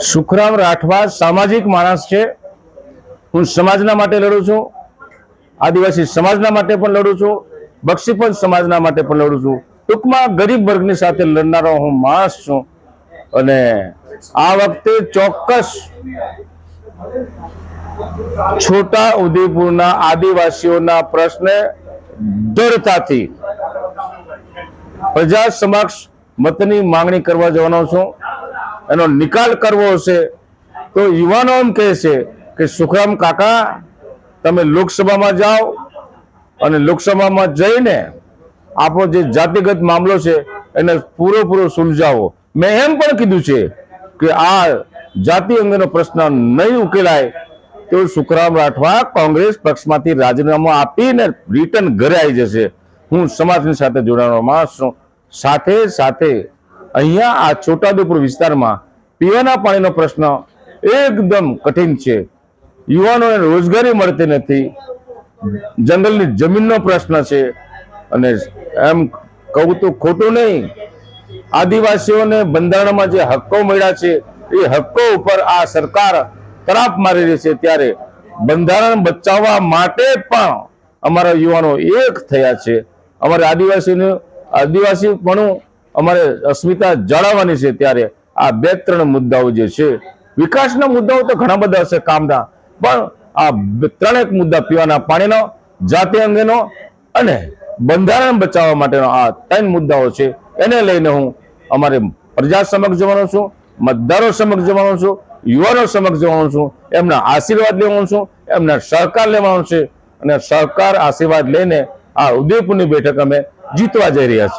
સુખરામ રાઠવા સામાજિક માણસ છે. હું સમાજના માટે લડું છું. આદિવાસી સમાજના માટે પણ લડું છું. બક્ષીપંચ સમાજના માટે પણ લડું છું. ટૂંકમાં ગરીબ વર્ગની સાથે લડનારો હું માણસ છું. અને આ વખતે ચોક્કસ છોટા ઉદેપુરના આદિવાસીઓના પ્રશ્ને દ્રઢતાથી પ્રજા સમક્ષ મતની માંગણી કરવા જવાનો છું. એનો નિકાલ કરવો હશે, તો યુવાનો એમ કહે છે કે સુખરામ કાકા, તમે લોકસભામાં જાઓ અને લોકસભામાં જઈને આપણો જે જાતિગત મામલો છે, એને પૂરેપૂરો સુલઝાવો. મેં એમ પણ કીધું છે કે આ જાતિ અંગેનો પ્રશ્ન નહીં ઉકેલાય તો સુખરામ રાઠવા કોંગ્રેસ પક્ષમાંથી રાજીનામું આપીને રિટર્ન ઘરે આવી જશે. હું સમાજની સાથે છું. સાથે સાથે અહીંયા આ છોટાઉદેપુર વિસ્તારમાં પીવાના પાણીનો પ્રશ્ન એકદમ કઠિન છે. યુવાનોને રોજગારી મળતી નથી. જંગલની જમીનનો પ્રશ્ન છે. અને એમ કહું તો ખોટું નહીં. આદિવાસીઓને બંધારણમાં જે હક્કો મળ્યા છે, એ હક્કો ઉપર આ સરકાર તરાપ મારી રહી છે ત્યારે બંધારણ બચાવવા માટે પણ અમારા યુવાનો એક થયા છે. અમારે આદિવાસીનું, આદિવાસીપણું અમારે અસ્મિતા જાળવવાની છે ત્યારે આ બે ત્રણ મુદ્દાઓ જે છે, વિકાસના મુદ્દાઓ તો ઘણા બધા હશે કામના, પણ આ ત્રણેક મુદ્દા પીવાના પાણીનો, જાતિ અંગેનો અને બંધારણ બચાવવા માટેનો આ ત્રણ મુદ્દાઓ છે, એને લઈને હું અમારે પ્રજા સમક્ષ જવાનો છું, મતદારો સમક્ષ જવાનો છું, યુવાનો સમક્ષ જવાનો છું, એમના આશીર્વાદ લેવાનો છું, એમના સહકાર લેવાનો છે અને સહકાર આશીર્વાદ લઈને આ ઉદયપુરની બેઠક અમે જીતવા જઈ રહ્યા છીએ.